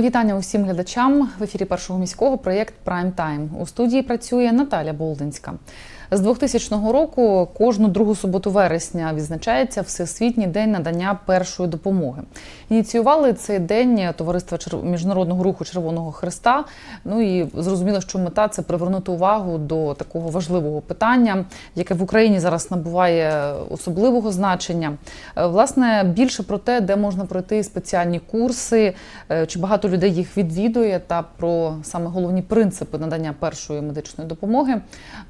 Вітання усім глядачам в ефірі першого міського проєкт Прайм Тайм. У студії працює Наталя Болдинська. З 2000 року кожну другу суботу вересня відзначається Всесвітній день надання першої допомоги. Ініціювали цей день товариства міжнародного руху Червоного Христа. Ну і зрозуміло, що мета це привернути увагу до такого важливого питання, яке в Україні зараз набуває особливого значення. Е, Власне, більше про те, де можна пройти спеціальні курси, е, чи багато людей їх відвідує, та про саме головні принципи надання першої медичної допомоги.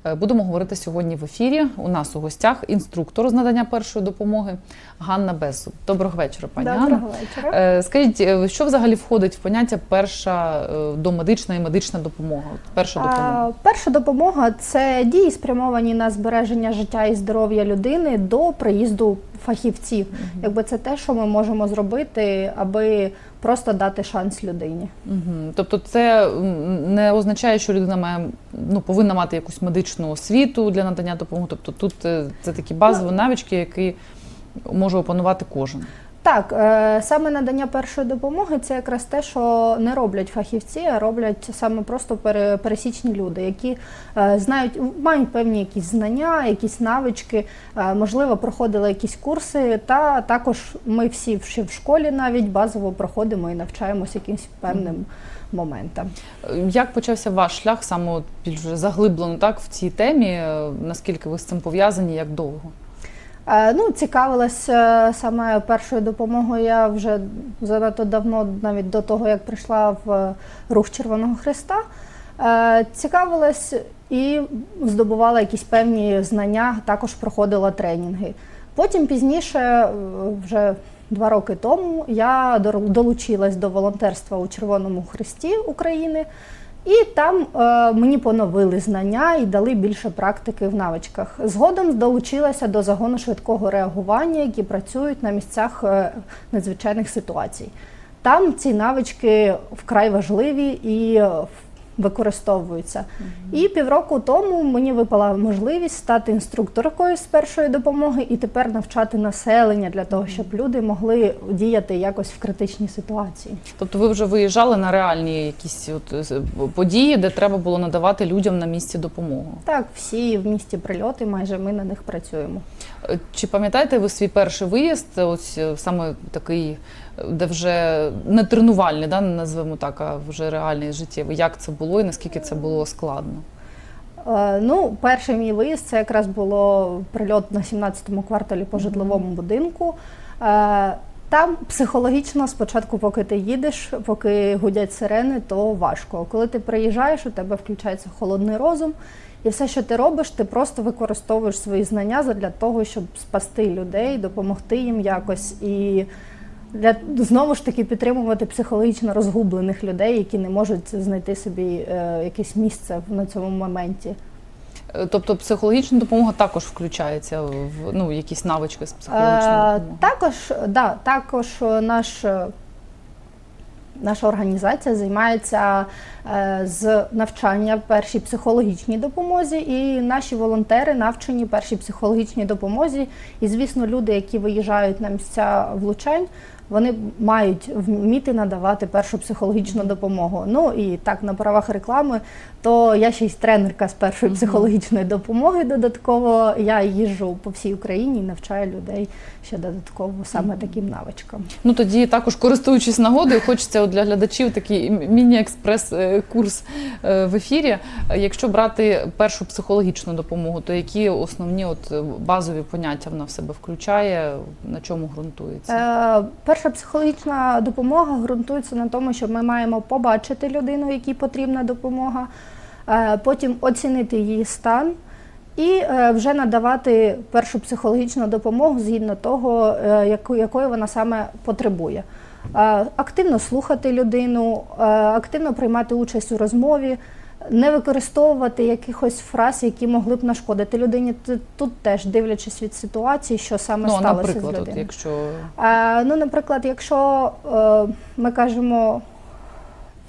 е, Будемо говорити сьогодні в ефірі. У нас у гостях інструктор з надання першої допомоги Ганна Беззуб. Доброго вечора, пані Ганна. Вечора. Е, Скажіть, е, що взагалі входить в поняття перша домедична і медична допомога? Перша допомога. А, перша допомога це дії, спрямовані на збереження життя і здоров'я людини до приїзду фахівців. Якби це те, що ми можемо зробити, аби просто дати шанс людині. Угу. Тобто, це не означає, що людина має ну повинна мати якусь медичну освіту для надання допомоги. Тобто, тут е, це такі базові навички, які може опанувати кожен. Так, е, саме надання першої допомоги це якраз те, що не роблять фахівці, а роблять саме просто пере- пересічні люди, які е, знають, мають певні якісь знання, якісь навички, е, можливо, проходили якісь курси. Та також ми всі в школі навіть базово проходимо і навчаємося якимось певним моментам. Як почався ваш шлях саме більш заглиблено так в цій темі? Наскільки ви з цим пов'язані? Як довго? Е, Ну, цікавилась е, саме першою допомогою. Я вже занадто давно, навіть до того, як прийшла в рух Червоного Христа. Е, Цікавилась і здобувала якісь певні знання, також проходила тренінги. Потім пізніше, вже два роки тому, я долучилась до волонтерства у Червоному Христі України. І там е, мені поновили знання і дали більше практики в навичках. Згодом долучилася до загону швидкого реагування, які працюють на місцях е, надзвичайних ситуацій. Там ці навички вкрай важливі і використовуються. І півроку тому мені випала можливість стати інструкторкою з першої допомоги і тепер навчати населення для того, щоб люди могли діяти якось в критичній ситуації. Тобто, ви вже виїжджали на реальні якісь от е, події, де треба було надавати людям на місці допомогу. Так, всі в місті прильоти, майже ми на них працюємо. Чи пам'ятаєте ви свій перший виїзд? Ось е, саме такий, е, де вже не тренувальний, да, назвемо так, а вже реальний життєвий. Як це було і наскільки це було складно? Е, Ну, перший мій виїзд це якраз було прильот на 17-му кварталі по житловому будинку. Е, Там психологічно спочатку, поки ти їдеш, поки гудять сирени, то важко. Коли ти приїжджаєш, у тебе включається холодний розум, і все, що ти робиш, ти просто використовуєш свої знання для того, щоб спасти людей, допомогти їм якось і для знову ж таки підтримувати психологічно розгублених людей, які не можуть знайти собі е, якесь місце на цьому моменті. Е, Тобто психологічна допомога також включається в ну, якісь навички з психологічної Е, допомоги? також, да, також е, наш, е, наша організація займається е, з навчання першій психологічній допомозі, і наші волонтери навчені першій психологічній допомозі. І, звісно, люди, які виїжджають на місця влучань, вони мають вміти надавати першу психологічну допомогу. Ну і так, на правах реклами, то я ще й тренерка з першої психологічної допомоги. Додатково я їжджу по всій Україні і навчаю людей ще додатково саме таким навичкам. Ну тоді також користуючись нагодою, хочеться для глядачів такий міні-експрес-курс е, в ефірі. Е, Якщо брати першу психологічну допомогу, то які основні от е, базові поняття вона в себе включає, на чому ґрунтується? Е, перша психологічна допомога ґрунтується на тому, що ми маємо побачити людину, якій потрібна допомога, е, потім оцінити її стан. І е, вже надавати першу психологічну допомогу згідно того, е, якої вона саме потребує. Активно слухати людину, активно приймати участь у розмові, не використовувати якихось фраз, які могли б нашкодити людині. Тут теж дивлячись від ситуації, що саме Ну, сталося наприклад, з от, людиною. якщо Е, ну, наприклад, якщо е, ми кажемо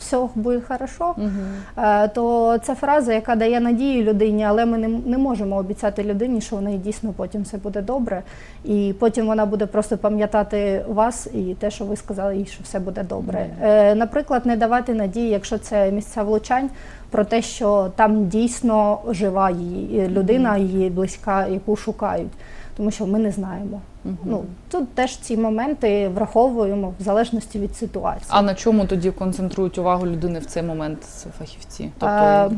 все буде хорошо, Угу. е, то це фраза, яка дає надію людині, але ми не, не можемо обіцяти людині, що в неї дійсно потім все буде добре. І потім вона буде просто пам'ятати вас і те, що ви сказали їй, що все буде добре. Е, Наприклад, не давати надії, якщо це місця влучань, про те, що там дійсно жива її людина, її близька, яку шукають. Тому що ми не знаємо. Ну тут теж ці моменти враховуємо в залежності від ситуації. А на чому тоді концентрують увагу людини в цей момент фахівці? Тобто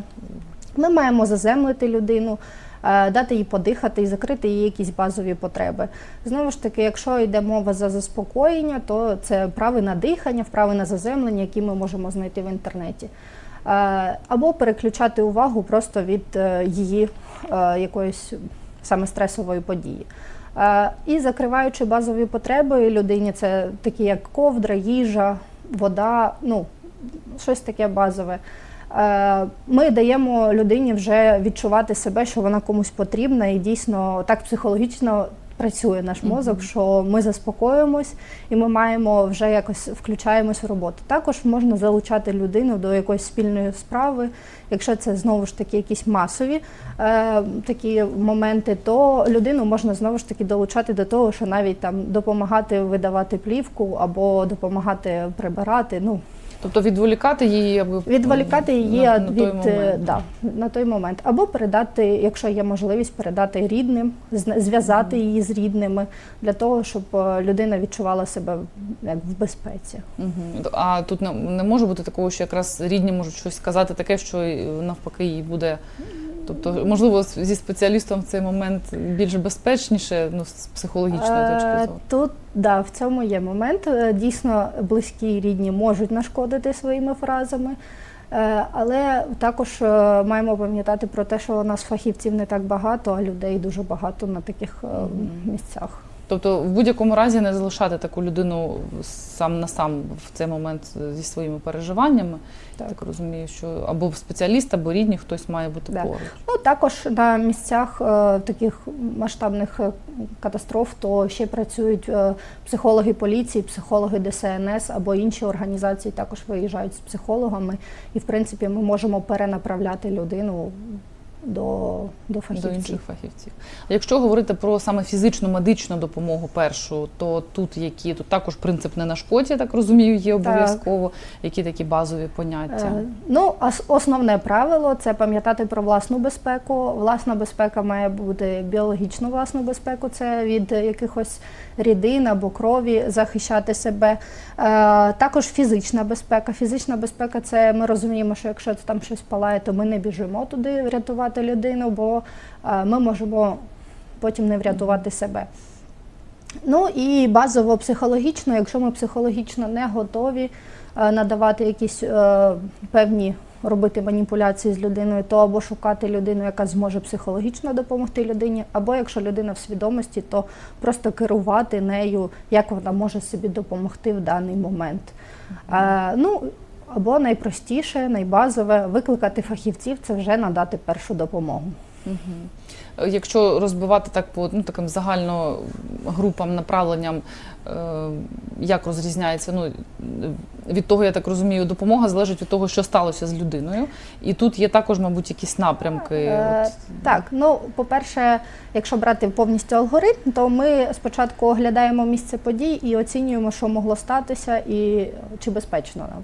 Ми маємо заземлити людину, е, дати їй подихати і закрити її якісь базові потреби. Знову ж таки, якщо йде мова за заспокоєння, то це вправи на дихання, вправи на заземлення, які ми можемо знайти в інтернеті. Е, Або переключати увагу просто від е, її якоїсь саме стресової події. Е, І закриваючи базові потреби людині, це такі як ковдра, їжа, вода, ну щось таке базове. Е, Ми даємо людині вже відчувати себе, що вона комусь потрібна, і дійсно так психологічно працює наш мозок, що ми заспокоїмось і ми маємо вже якось включаємось в роботу. Також можна залучати людину до якоїсь спільної справи. Якщо це знову ж таки якісь масові е, такі моменти, то людину можна знову ж таки долучати до того, що навіть там допомагати видавати плівку або допомагати прибирати. Ну тобто відволікати її, аби відволікати її на, на від той е, момент. да, на той момент, або передати, якщо є можливість, передати рідним, зв'язати її з рідними для того, щоб е, людина відчувала себе як в безпеці. А тут не, не може бути такого, що якраз рідні можуть щось сказати таке, що е, навпаки їй буде. Тобто, можливо, зі спеціалістом в цей момент більш безпечніше, ну, з психологічної точки Е, зору. Тут да, в цьому є момент. Е, Дійсно, близькі і рідні можуть нашкодити своїми фразами. Е, Але також маємо пам'ятати про те, що у нас фахівців не так багато, а людей дуже багато на таких місцях. Тобто, в будь-якому разі не залишати таку людину сам на сам в цей момент зі своїми переживаннями. Так. Так розумію, що або спеціаліст, або рідні хтось має бути Да. поруч. Ну також на місцях е, таких масштабних е, катастроф, то ще працюють е, психологи поліції, психологи ДСНС або інші організації також виїжджають з психологами, і в принципі ми можемо перенаправляти людину до, до До фахівців. інших фахівців. А якщо говорити про саме фізичну медичну допомогу першу, то тут які тут також принцип не нашкодь, я так розумію, є обов'язково. Які такі базові поняття? Е, Ну, ос- основне правило це пам'ятати про власну безпеку. Власна безпека має бути біологічну власну безпеку, це від якихось рідин або крові захищати себе. Е, Також фізична безпека. Фізична безпека це ми розуміємо, що якщо там щось палає, то ми не біжимо туди врятувати людину, бо е, ми можемо потім не врятувати себе. Ну і базово психологічно, якщо ми психологічно не готові е, надавати якісь е, певні робити маніпуляції з людиною, то або шукати людину, яка зможе психологічно допомогти людині, або якщо людина в свідомості, то просто керувати нею, як вона може собі допомогти в даний момент. Ну, або найпростіше, найбазове викликати фахівців це вже надати першу допомогу. Мгм. Якщо розбивати так по ну, таким загально групам, направленням, е, як розрізняється, ну, від того, я так розумію, допомога залежить від того, що сталося з людиною. І тут є також, мабуть, якісь напрямки. Е, От, Так, ну по-перше, якщо брати повністю алгоритм, то ми спочатку оглядаємо місце подій і оцінюємо, що могло статися і чи безпечно нам.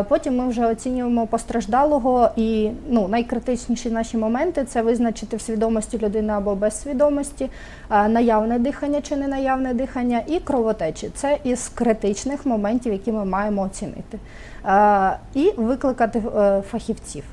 Е, Потім ми вже оцінюємо постраждалого, і ну найкритичніші наші моменти це визначити в свідомості людини або без свідомості, наявне дихання чи не наявне дихання, і кровотечі. Це із критичних моментів, які ми маємо оцінити, і викликати е, фахівців.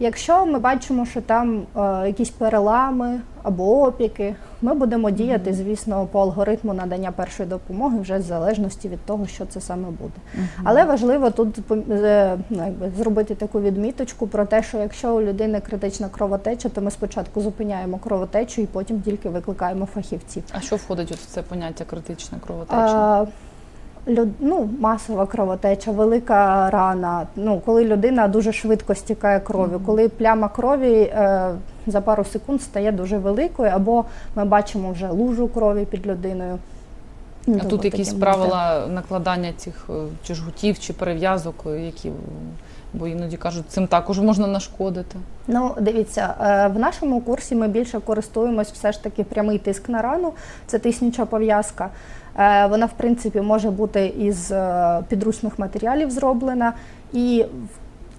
Якщо ми бачимо, що там е, якісь перелами або опіки, ми будемо діяти, звісно, по алгоритму надання першої допомоги вже в залежності від того, що це саме буде. Але важливо тут е, ну, якби, зробити таку відміточку про те, що якщо у людини критична кровотеча, то ми спочатку зупиняємо кровотечу і потім тільки викликаємо фахівців. А що входить от в це поняття критична кровотеча? Люд, ну, масова кровотеча, велика рана. Ну, коли людина дуже швидко стікає кров'ю, коли пляма крові е, за пару секунд стає дуже великою, або ми бачимо вже лужу крові під людиною. А тут якісь правила накладання цих е, чи жгутів, чи перев'язок, е, які бо іноді кажуть, цим також можна нашкодити. Ну, дивіться, е, в нашому курсі ми більше користуємось все ж таки прямий тиск на рану, це тиснюча пов'язка. Е, Вона, в принципі, може бути із е, підручних матеріалів зроблена, і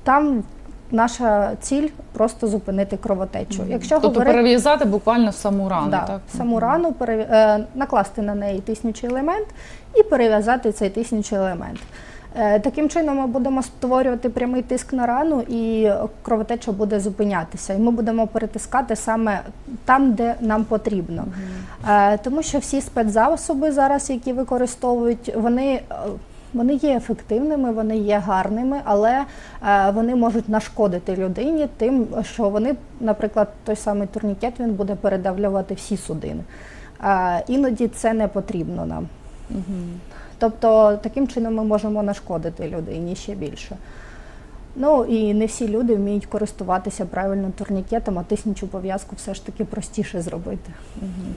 там наша ціль просто зупинити кровотечу. Якщо тобто говорити перев'язати буквально саму рану, да, так? саму рану, пере- е, накласти на неї тиснючий елемент і перев'язати цей тиснючий елемент. Е, Таким чином ми будемо створювати прямий тиск на рану, і кровотеча буде зупинятися. І ми будемо перетискати саме там, де нам потрібно. Е, Тому що всі спецзасоби зараз, які використовують, вони. е, Вони є ефективними, вони є гарними, але вони можуть нашкодити людині тим, що вони, наприклад, той самий турнікет він буде передавлювати всі судини. Іноді це не потрібно нам. Тобто таким чином ми можемо нашкодити людині ще більше. Ну і не всі люди вміють користуватися правильно турнікетом, а тиснючу пов'язку все ж таки простіше зробити.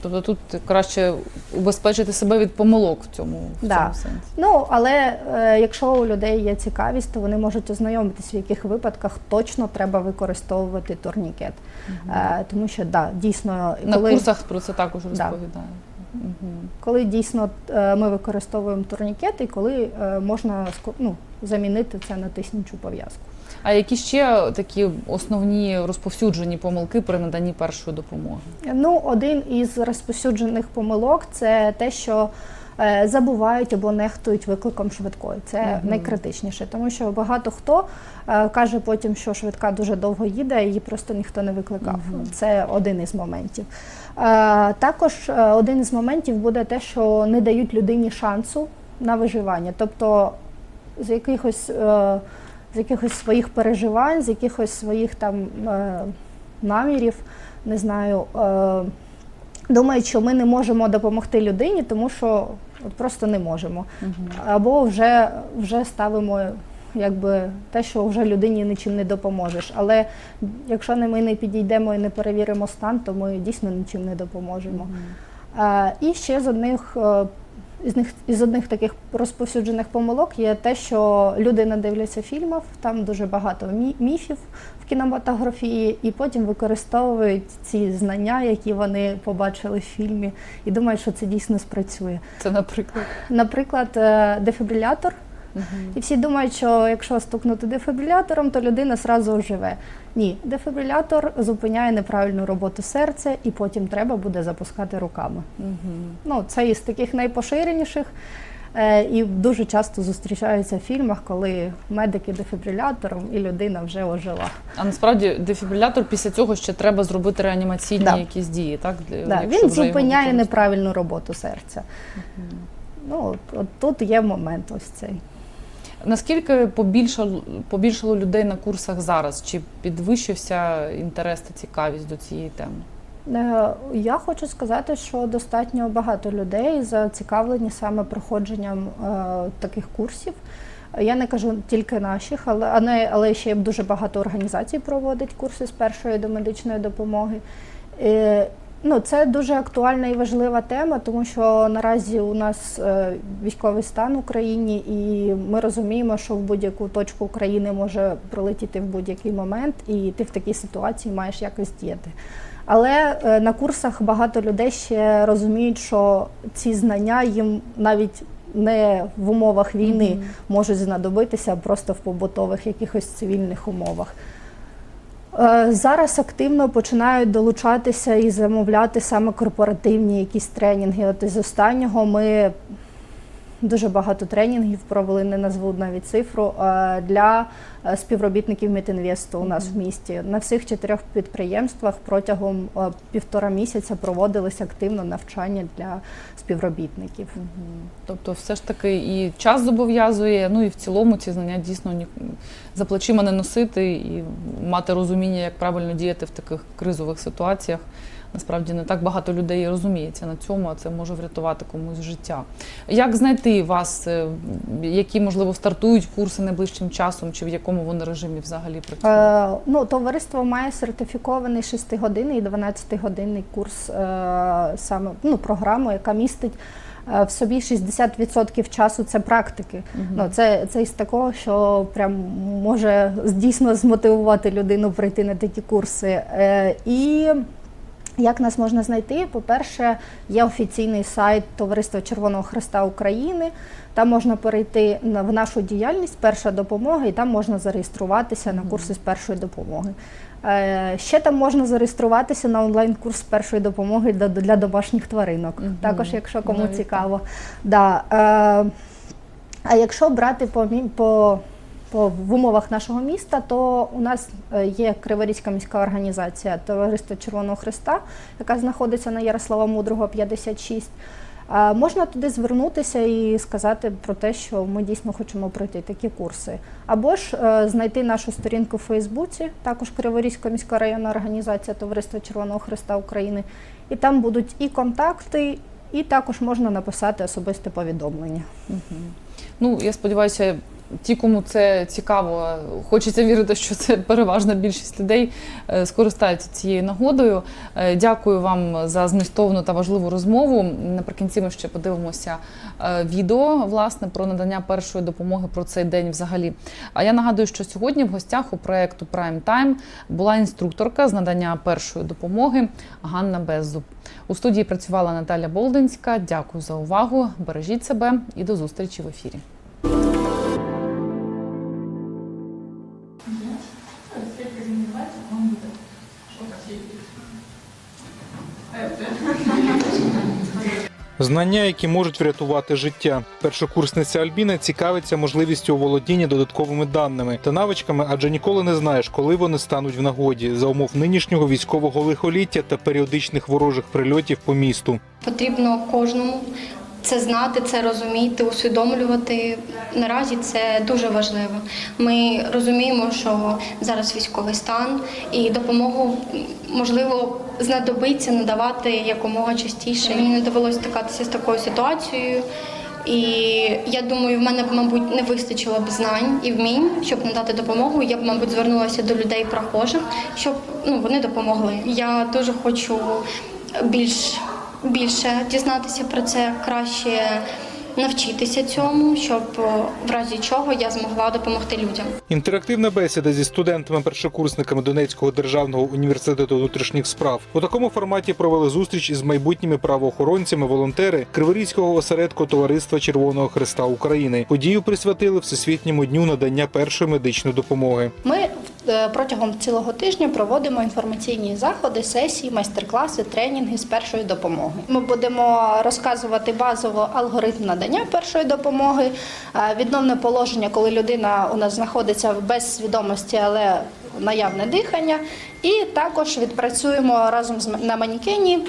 Тобто тут краще убезпечити себе від помилок в цьому, в Да. цьому сенсі. Ну, але е, якщо у людей є цікавість, то вони можуть ознайомитися, в яких випадках точно треба використовувати турнікет. Е, тому що да, дійсно, На коли, курсах про це також Да. Мгм. коли дійсно е, ми використовуємо турнікет і коли е, можна ну, замінити це на тиснючу пов'язку. А які ще такі основні розповсюджені помилки при наданні першої допомоги? Ну, один із розповсюджених помилок це те, що забувають або нехтують викликом швидкої. Це Мгм. найкритичніше, тому що багато хто е, каже потім, що швидка дуже довго їде, її просто ніхто не викликав. Мгм. Це один із моментів. Е, також е, один із моментів буде те, що не дають людині шансу на виживання. Тобто з якихось, е, з якихось своїх переживань, з якихось своїх там е, намірів, не знаю, е, думають, що ми не можемо допомогти людині, тому що от просто не можемо. Або вже, вже ставимо якби те, що вже людині нічим не допоможеш. Але якщо ми не підійдемо і не перевіримо стан, то ми дійсно нічим не допоможемо. І ще з одних е, із них із одних таких розповсюджених помилок є те, що люди надивляться фільмів, там дуже багато мі- міфів в кінематографії, і потім використовують ці знання, які вони побачили в фільмі, і думають, що це дійсно спрацює. Це, наприклад. Наприклад, е, Мгм. І всі думають, що якщо стукнути дефібрилятором, то людина зразу оживе. Ні, дефібрилятор зупиняє неправильну роботу серця, і потім треба буде запускати руками. Мгм. Ну, це із таких найпоширеніших. е, І дуже часто зустрічаються в фільмах, коли медики дефібрилятором і людина вже ожила. А насправді дефібрилятор після цього ще треба зробити реанімаційні Да. якісь дії, так? Да, він зупиняє неправильну роботу серця. Ну, от, от тут є момент ось цей. Наскільки побільшало, побільшало людей на курсах зараз? Чи підвищився інтерес та цікавість до цієї теми? Е, Я хочу сказати, що достатньо багато людей зацікавлені саме проходженням е, таких курсів. Я не кажу тільки наших, але, але ще дуже багато організацій проводить курси з першої до медичної допомоги. Ну, це дуже актуальна і важлива тема, тому що наразі у нас е, військовий стан в Україні, і ми розуміємо, що в будь-яку точку України може прилетіти в будь-який момент, і ти в такій ситуації маєш якось діяти. Але е, на курсах багато людей ще розуміють, що ці знання їм навіть не в умовах війни можуть знадобитися, а просто в побутових якихось цивільних умовах. Е, Зараз активно починають долучатися і замовляти саме корпоративні якісь тренінги. От із останнього ми дуже багато тренінгів провели, не назву навіть цифру, е, для е, співробітників Мітінвесту у нас в місті. На всіх чотирьох підприємствах протягом е, півтора місяця проводились активно навчання для співробітників. Тобто, все ж таки і час зобов'язує, ну і в цілому ці знання дійсно ні, за плечима не носити і мати розуміння, як правильно діяти в таких кризових ситуаціях. Насправді не так багато людей розуміється на цьому, а це може врятувати комусь життя. Як знайти вас, е, які можливо стартують курси найближчим часом, чи в якому вони режимі взагалі працюють? Е, ну, товариство має сертифікований 6-годинний і 12-годинний курс, е, саме ну, програму, яка містить е, в собі 60% часу це практики. Ну, це, це із такого, що прям може дійсно змотивувати людину прийти на такі курси. Е, І як нас можна знайти? По-перше, є офіційний сайт Товариства Червоного Христа України. Там можна перейти в нашу діяльність перша допомога, і там можна зареєструватися на курси з першої допомоги. Е, Ще там можна зареєструватися на онлайн-курс першої допомоги для, домашніх тваринок. Також, якщо кому Навіть цікаво. Да. Е, а якщо брати по, по, по в умовах нашого міста, то у нас е, є Криворізька міська організація Товариство Червоного Христа, яка знаходиться на Ярослава Мудрого 56. Е, Можна туди звернутися і сказати про те, що ми дійсно хочемо пройти такі курси. Або ж е, знайти нашу сторінку в Фейсбуці, також Криворізька міська районна організація Товариства Червоного Христа України. І там будуть і контакти, і також можна написати особисте повідомлення. Ну, я сподіваюся, ті, кому це цікаво, хочеться вірити, що це переважна більшість людей е, скористаються цією нагодою. Е, Дякую вам за змістовну та важливу розмову. Наприкінці ми ще подивимося е, відео власне про надання першої допомоги про цей день взагалі. А я нагадую, що сьогодні в гостях у проєкту Prime Time була інструкторка з надання першої допомоги Ганна Беззуб. У студії працювала Наталя Болдинська. Дякую за увагу. Бережіть себе і до зустрічі в ефірі. Знання, які можуть врятувати життя. Першокурсниця Альбіна цікавиться можливістю оволодіння додатковими даними та навичками, адже ніколи не знаєш, коли вони стануть в нагоді за умов нинішнього військового лихоліття та періодичних ворожих прильотів по місту. Потрібно кожному це знати, це розуміти, усвідомлювати. Наразі це дуже важливо. Ми розуміємо, що зараз військовий стан і допомогу можливо знадобиться надавати якомога частіше. Мені не довелося стикатися з такою ситуацією. І я думаю, в мене б, мабуть, не вистачило б знань і вмінь, щоб надати допомогу. Я б, мабуть, звернулася до людей прохожих, щоб ну вони допомогли. Я дуже хочу більш більше дізнатися про це, краще навчитися цьому, щоб в разі чого я змогла допомогти людям. Інтерактивна бесіда зі студентами-першокурсниками Донецького державного університету внутрішніх справ у такому форматі провели зустріч із майбутніми правоохоронцями, волонтери Криворізького осередку Товариства Червоного Христа України. Подію присвятили Всесвітньому дню надання першої медичної допомоги. Ми е, протягом цілого тижня проводимо інформаційні заходи, сесії, майстер-класи, тренінги з першої допомоги. Ми будемо розказувати базово алгоритм надання першої допомоги, е, відновне положення, коли людина у нас знаходиться без свідомості, але наявне дихання. І також відпрацюємо разом на манікені е,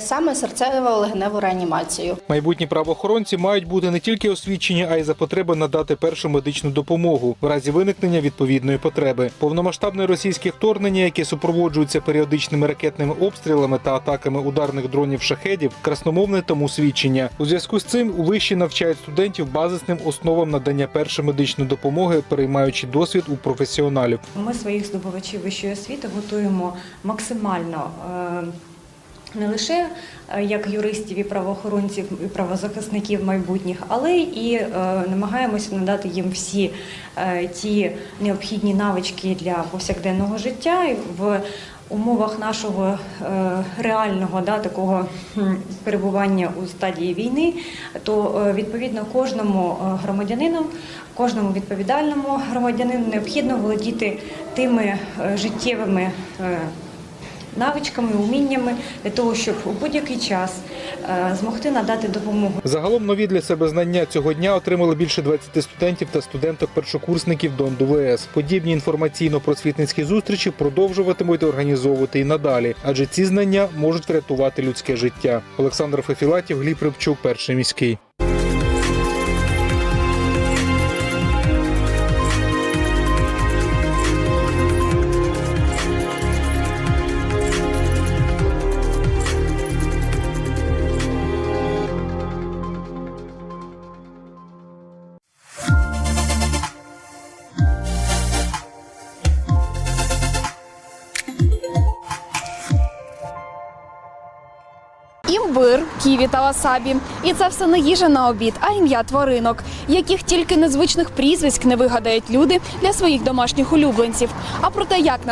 саме серцево-легеневу реанімацію. Майбутні правоохоронці мають бути не тільки освічені, а й за потреби надати першу медичну допомогу в разі виникнення відповідної потреби. Повномасштабне російське вторгнення, яке супроводжується періодичними ракетними обстрілами та атаками ударних дронів шахедів, красномовне тому свідчення. У зв'язку з цим у виші навчають студентів базисним основам надання першої медичної допомоги, переймаючи досвід у професіоналів. Ми своїх здобувачів вищої освіти готуємо максимально. е, Не лише е, як юристів і правоохоронців і правозахисників майбутніх, але і е, намагаємося надати їм всі е, ті необхідні навички для повсякденного життя в умовах нашого реального да, такого перебування у стадії війни, то відповідно кожному громадянину, кожному відповідальному громадянину необхідно володіти тими життєвими. Навичками, уміннями для того, щоб у будь-який час е, змогти надати допомогу Загалом нові для себе знання цього дня отримали більше 20 студентів та студенток-першокурсників Донду ВС. Подібні інформаційно-просвітницькі зустрічі продовжуватимуть організовувати і надалі, адже ці знання можуть врятувати людське життя. Олександр Фефілатів, Гліб Рибчук, перший міський. Васабі. І це все не їжа на обід, а ім'я тваринок, яких тільки незвичних прізвиськ не вигадають люди для своїх домашніх улюбленців. А про те, як на